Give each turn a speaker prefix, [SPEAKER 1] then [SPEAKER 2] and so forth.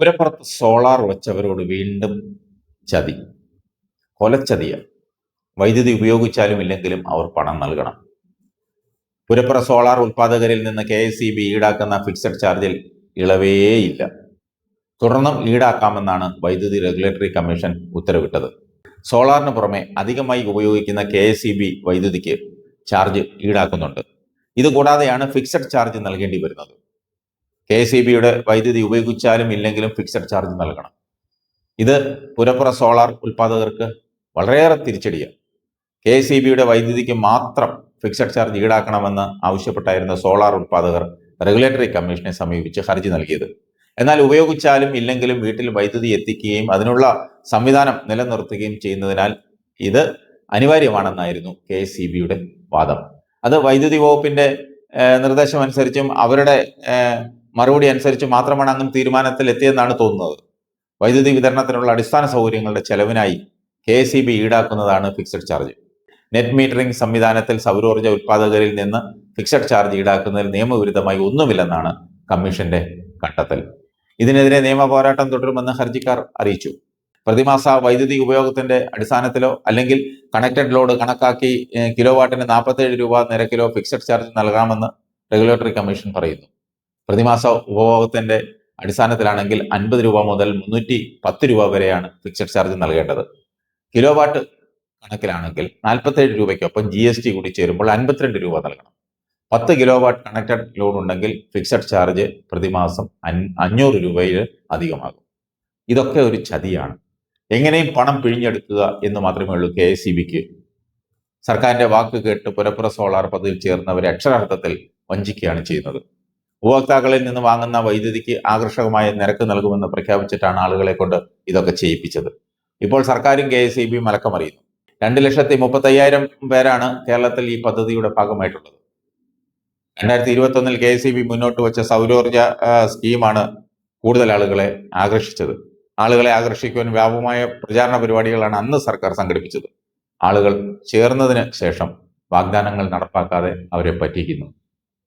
[SPEAKER 1] പുരപ്പുറത്ത് solar വെച്ചവരോട് വീണ്ടും ചതി. കൊലച്ചതിയ. വൈദ്യുതി ഉപയോഗിച്ചാലും ഇല്ലെങ്കിലും അവർ പണം നൽകണം. പുരപ്പുറ സോളാർ ഉൽപ്പാദകരിൽ നിന്ന് കെ എസ് ഇ ബി ഈടാക്കുന്ന ഫിക്സഡ് ചാർജിൽ ഇളവേയില്ല. തുടർന്നും ഈടാക്കാമെന്നാണ് വൈദ്യുതി റെഗുലേറ്ററി കമ്മീഷൻ ഉത്തരവിട്ടത്. സോളാറിന് പുറമെ അധികമായി ഉപയോഗിക്കുന്ന കെ എസ് ഇ ബി വൈദ്യുതിക്ക് ചാർജ് ഈടാക്കുന്നുണ്ട്. ഇതുകൂടാതെയാണ് ഫിക്സഡ് ചാർജ് നൽകേണ്ടി വരുന്നത്. കെ ഇ ബിയുടെ വൈദ്യുതി ഉപയോഗിച്ചാലും ഇല്ലെങ്കിലും ഫിക്സഡ് ചാർജ് നൽകണം. ഇത് പുരപ്പുറ സോളാർ ഉൽപ്പാദകർക്ക് വളരെയേറെ തിരിച്ചടിയാണ്. കെ ഇ ബിയുടെ വൈദ്യുതിക്ക് മാത്രം ഫിക്സഡ് ചാർജ് ഈടാക്കണമെന്ന് ആവശ്യപ്പെട്ടായിരുന്ന സോളാർ ഉൽപ്പാദകർ റെഗുലേറ്ററി കമ്മീഷനെ സമീപിച്ച് ഹർജി നൽകിയത്. എന്നാൽ ഉപയോഗിച്ചാലും ഇല്ലെങ്കിലും വീട്ടിൽ വൈദ്യുതി എത്തിക്കുകയും അതിനുള്ള സംവിധാനം നിലനിർത്തുകയും ചെയ്യുന്നതിനാൽ ഇത് അനിവാര്യമാണെന്നായിരുന്നു കെ ഇ ബിയുടെ വാദം. അത് വൈദ്യുതി വകുപ്പിന്റെ നിർദ്ദേശമനുസരിച്ചും അവരുടെ മറുപടി അനുസരിച്ച് മാത്രമാണ് അങ്ങനെ തീരുമാനത്തിൽ എത്തിയെന്നാണ് തോന്നുന്നത്. വൈദ്യുതി വിതരണത്തിനുള്ള അടിസ്ഥാന സൗകര്യങ്ങളുടെ ചെലവിനായി കെ എസ് സി ബി ഈടാക്കുന്നതാണ് ഫിക്സഡ് ചാർജ്. നെറ്റ് മീറ്ററിംഗ് സംവിധാനത്തിൽ സൗരോർജ ഉൽപ്പാദകരിൽ നിന്ന് ഫിക്സഡ് ചാർജ് ഈടാക്കുന്നതിൽ നിയമവിരുദ്ധമായി ഒന്നുമില്ലെന്നാണ് കമ്മീഷന്റെ കണ്ടെത്തൽ. ഇതിനെതിരെ നിയമ പോരാട്ടം തുടരുമെന്ന് ഹർജിക്കാർ അറിയിച്ചു. പ്രതിമാസ വൈദ്യുതി ഉപയോഗത്തിന്റെ അടിസ്ഥാനത്തിലോ അല്ലെങ്കിൽ കണക്റ്റഡ് ലോഡ് കണക്കാക്കി കിലോവാട്ടിന് നാൽപ്പത്തേഴ് രൂപ നിരക്കിലോ ഫിക്സഡ് ചാർജ് നൽകാമെന്ന് റെഗുലേറ്ററി കമ്മീഷൻ പറയുന്നു. പ്രതിമാസ ഉപഭോഗത്തിന്റെ അടിസ്ഥാനത്തിലാണെങ്കിൽ അൻപത് രൂപ മുതൽ മുന്നൂറ്റി പത്ത് രൂപ വരെയാണ് ഫിക്സഡ് ചാർജ് നൽകേണ്ടത്. കിലോ വാട്ട് കണക്കിലാണെങ്കിൽ നാൽപ്പത്തേഴ് രൂപയ്ക്കൊപ്പം ജി എസ് ടി കൂടി ചേരുമ്പോൾ അൻപത്തിരണ്ട് രൂപ നൽകണം. പത്ത് കിലോ വാട്ട് കണക്റ്റഡ് ലോഡ് ഉണ്ടെങ്കിൽ ഫിക്സഡ് ചാർജ് പ്രതിമാസം അഞ്ഞൂറ് രൂപയിൽ അധികമാകും. ഇതൊക്കെ ഒരു ചതിയാണ്. എങ്ങനെയും പണം പിഴിഞ്ഞെടുക്കുക എന്ന് മാത്രമേ ഉള്ളൂ കെ എസ് ബിക്ക് സർക്കാരിന്റെ വാക്ക് കേട്ട് പുരപ്പുറ സോളാർ പദ്ധതിയിൽ ചേർന്നവരെ അക്ഷരാർത്ഥത്തിൽ വഞ്ചിക്കുകയാണ് ചെയ്യുന്നത്. ഉപഭോക്താക്കളിൽ നിന്ന് വാങ്ങുന്ന വൈദ്യുതിക്ക് ആകർഷകമായ നിരക്ക് നൽകുമെന്ന് പ്രഖ്യാപിച്ചിട്ടാണ് ആളുകളെ കൊണ്ട് ഇതൊക്കെ ചെയ്യിപ്പിച്ചത്. ഇപ്പോൾ സർക്കാരും കെ എസ് ഇ ബിയും മലക്കമറിയുന്നു രണ്ട് ലക്ഷത്തി മുപ്പത്തയ്യായിരം പേരാണ് കേരളത്തിൽ ഈ പദ്ധതിയുടെ ഭാഗമായിട്ടുള്ളത്. രണ്ടായിരത്തി ഇരുപത്തൊന്നിൽ കെ എസ് ഇ ബി മുന്നോട്ട് വെച്ച സൗരോർജ സ്കീമാണ് കൂടുതൽ ആളുകളെ ആകർഷിച്ചത്. ആളുകളെ ആകർഷിക്കുവാൻ വ്യാപകമായ പ്രചാരണ പരിപാടികളാണ് അന്ന് സർക്കാർ സംഘടിപ്പിച്ചത്. ആളുകൾ ചേർന്നതിന് ശേഷം വാഗ്ദാനങ്ങൾ നടപ്പാക്കാതെ അവരെ പറ്റിക്കുന്നു.